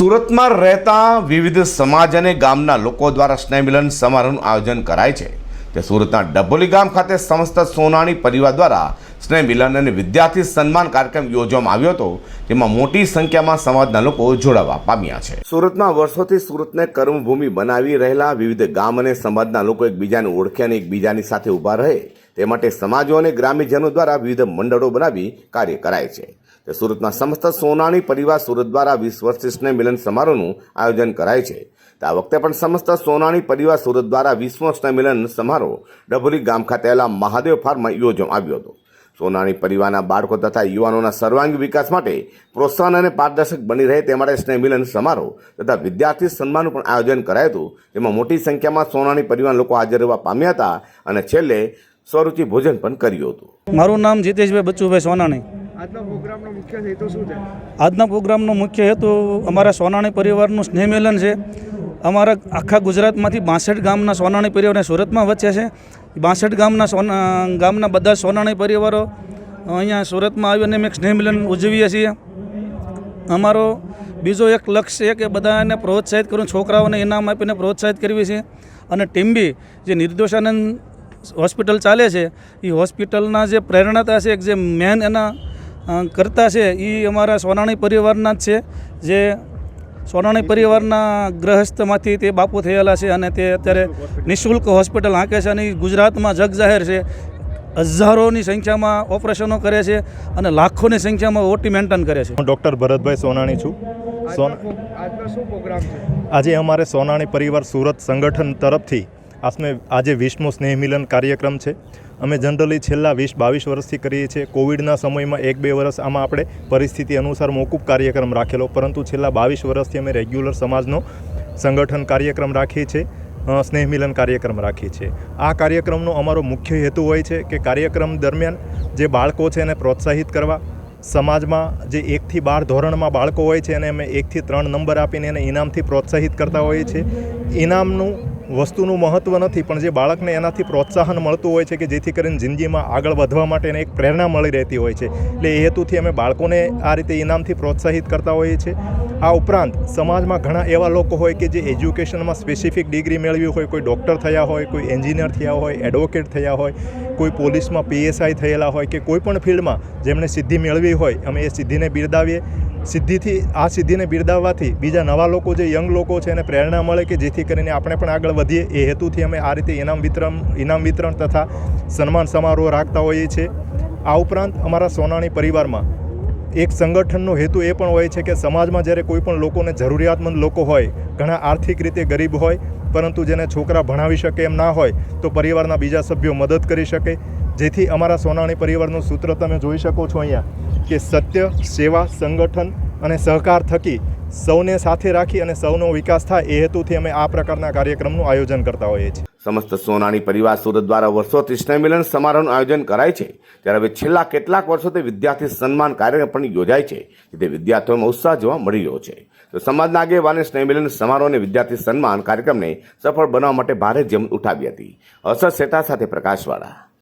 સુરતમાં રહેતા વિવિધ સમાજ અને ગામના લોકો દ્વારા સ્નેહમિલન સમારોહનું આયોજન કરાય છે. તે સુરતના ડભોલી ગામ ખાતે સમસ્ત સોનાણી પરિવાર દ્વારા સ્નેહમિલન અને વિદ્યાર્થી સન્માન કાર્યક્રમ યોજવામાં આવ્યો હતો. તેમાં મોટી સંખ્યામાં સમાજના લોકો જોડાવા પામ્યા છે. સુરતમાં વર્ષોથી સુરતને કર્મભૂમિ બનાવી રહેલા વિવિધ ગામ અને સમાજના લોકો એકબીજાને ઓળખે અને એકબીજાની સાથે ઊભા રહે તે માટે સમાજો અને ગ્રામ્યજનો દ્વારા વિવિધ મંડળો બનાવી કાર્ય કરાય છે. તે સુરતના સમસ્ત સોનાણી પરિવાર સુરત દ્વારા વીસ વર્ષથી મિલન સમારોહનું આયોજન કરાય છે. આ વખતે પણ સમસ્ત સોનાણી પરિવાર સુરત દ્વારા વીસમો સ્નેહ મિલન સમારોહ ડભોલી ગામ ખાતે આવેલા મહાદેવ ફાર્મમાં યોજવામાં આવ્યો હતો. સોનાણી પરિવારના બાળકો તથા યુવાનોના સર્વાંગી વિકાસ માટે પ્રોત્સાહન અને પારદર્શક બની રહે તે માટે સ્નેહ મિલન સમારોહ તથા વિદ્યાર્થી સન્માનનું પણ આયોજન કરાયું હતું. તેમાં મોટી સંખ્યામાં સોનાણી પરિવારના લોકો હાજર રહેવા પામ્યા હતા અને છેલ્લે સ્વરૂચિ ભોજન પણ કર્યું હતું. મારું નામ જીતેશભાઈ બચ્ચુભાઈ સોનાણી. પ્રોગ્રામનો મુખ્ય હેતુ શું છે? આજના પ્રોગ્રામનો મુખ્ય હેતુ અમારા સોનાણી પરિવારનું સ્નેહ મિલન છે. અમારા આખા ગુજરાતમાંથી બાસઠ ગામના સોનાણી પરિવારને સુરતમાં વચ્ચે છે. બાસઠ ગામના સોના, ગામના બધા સોનાણી પરિવારો અહીંયા સુરતમાં આવીને અમે એક સ્નેહ મિલન ઉજવીએ છીએ. અમારો બીજો એક લક્ષ્ય છે કે બધાને પ્રોત્સાહિત કરું, છોકરાઓને ઇનામ આપીને પ્રોત્સાહિત કરવી છે. અને ટીમ્બી જે નિર્દોષાનંદ હોસ્પિટલ ચાલે છે, એ હોસ્પિટલના જે પ્રેરણાતા છે જે મેન એના કરતા છે. એ અમારા સોનાણી પરિવારના જ છે. જે સોનાણી પરિવારના ગ્રહસ્થમાંથી તે બાપુ થયેલા છે અને તે અત્યારે નિઃશુલ્ક હોસ્પિટલ હાંકે છે અને ગુજરાતમાં જગ જાહેર છે. હજારોની સંખ્યામાં ઓપરેશનો કરે છે અને લાખોની સંખ્યામાં ઓટી મેન્ટેન કરે છે. હું ડૉક્ટર ભરતભાઈ સોનાણી છું. સોન આજના પ્રો- આજનો શું પ્રોગ્રામ છે? આજે અમારે સોનાણી પરિવાર સુરત સંગઠન તરફથી આસમે આજે વીસમો સ્નેહ મિલન કાર્યક્રમ છે. અમે જનરલી છેલ્લા વીસ બાવીસ વર્ષથી કરીએ છીએ. કોવિડના સમયમાં એક બે વર્ષ આમાં આપણે પરિસ્થિતિ અનુસાર મોકૂફ કાર્યક્રમ રાખેલો. પરંતુ છેલ્લા બાવીસ વર્ષથી અમે રેગ્યુલર સમાજનો સંગઠન કાર્યક્રમ રાખીએ છીએ. સ્નેહ મિલન કાર્યક્રમ રાખીએ છીએ. આ કાર્યક્રમનો અમારો મુખ્ય હેતુ હોય છે કે કાર્યક્રમ દરમિયાન જે બાળકો છે એને પ્રોત્સાહિત કરવા. સમાજમાં જે એકથી બાર ધોરણમાં બાળકો હોય છે એને અમે એકથી ત્રણ નંબર આપીને એને ઇનામથી પ્રોત્સાહિત કરતા હોઈએ છીએ. ઇનામનું વસ્તુનું મહત્ત્વ નથી, પણ જે બાળકને એનાથી પ્રોત્સાહન મળતું હોય છે કે જેથી કરીને જિંદગીમાં આગળ વધવા માટે એને એક પ્રેરણા મળી રહેતી હોય છે. એટલે એ હેતુથી અમે બાળકોને આ રીતે ઇનામથી પ્રોત્સાહિત કરતા હોઈએ છીએ. આ ઉપરાંત સમાજમાં ઘણા એવા લોકો હોય કે જે એજ્યુકેશનમાં સ્પેસિફિક ડિગ્રી મેળવી હોય, કોઈ ડૉક્ટર થયા હોય, કોઈ એન્જિનિયર થયા હોય, એડવોકેટ થયા હોય, કોઈ પોલીસમાં પીએસઆઈ થયેલા હોય કે કોઈ પણ ફિલ્ડમાં જેમણે સિદ્ધિ મેળવી હોય, અમે એ સિદ્ધિને બિરદાવીએ. સિદ્ધિથી, આ સિદ્ધિને બિરદાવવાથી બીજા નવા લોકો જે યંગ લોકો છે એને પ્રેરણા મળે કે જેથી કરીને આપણે પણ આગળ વધીએ. એ હેતુથી અમે આ રીતે ઇનામ વિતરણ ઇનામ વિતરણ તથા સન્માન સમારોહ રાખતા હોઈએ છીએ. આ ઉપરાંત અમારા સોનાણી પરિવારમાં એક સંગઠનનો હેતુ એ પણ હોય છે કે સમાજમાં જ્યારે કોઈ પણ લોકોને જરૂરિયાતમંદ લોકો હોય, ઘણા આર્થિક રીતે ગરીબ હોય, પરંતુ જેને છોકરા ભણાવી શકે એમ ના હોય, તો પરિવારના બીજા સભ્યો મદદ કરી શકે. જેથી અમારા સોનાણી પરિવારનું સૂત્ર તમે જોઈ શકો છો અહીંયા, કે સત્ય, સેવા, સંગઠન અને સહકાર થકી સૌને સાથે રાખી અને સૌનો વિકાસ થાય એ હેતુથી અમે આ પ્રકારના કાર્યક્રમનું આયોજન કરતા હોઈએ છીએ. સમસ્ત સોનાણી પરિવાર સુરત દ્વારા વર્ષોથી સ્નેહમિલન સમારોહનું આયોજન કરાય છે. ત્યારે હવે છેલ્લા કેટલાક વર્ષોથી વિદ્યાર્થી સન્માન કાર્યક્રમ પણ યોજાય છે, જેથી વિદ્યાર્થીઓમાં ઉત્સાહ જોવા મળી રહ્યો છે. તો સમાજના આગેવાને સ્નેહમિલન સમારોહ અને વિદ્યાર્થી સન્માન કાર્યક્રમને સફળ બનાવવા માટે ભારે જેમ ઉઠાવી હતી. અસર સેટા સાથે પ્રકાશવાળા.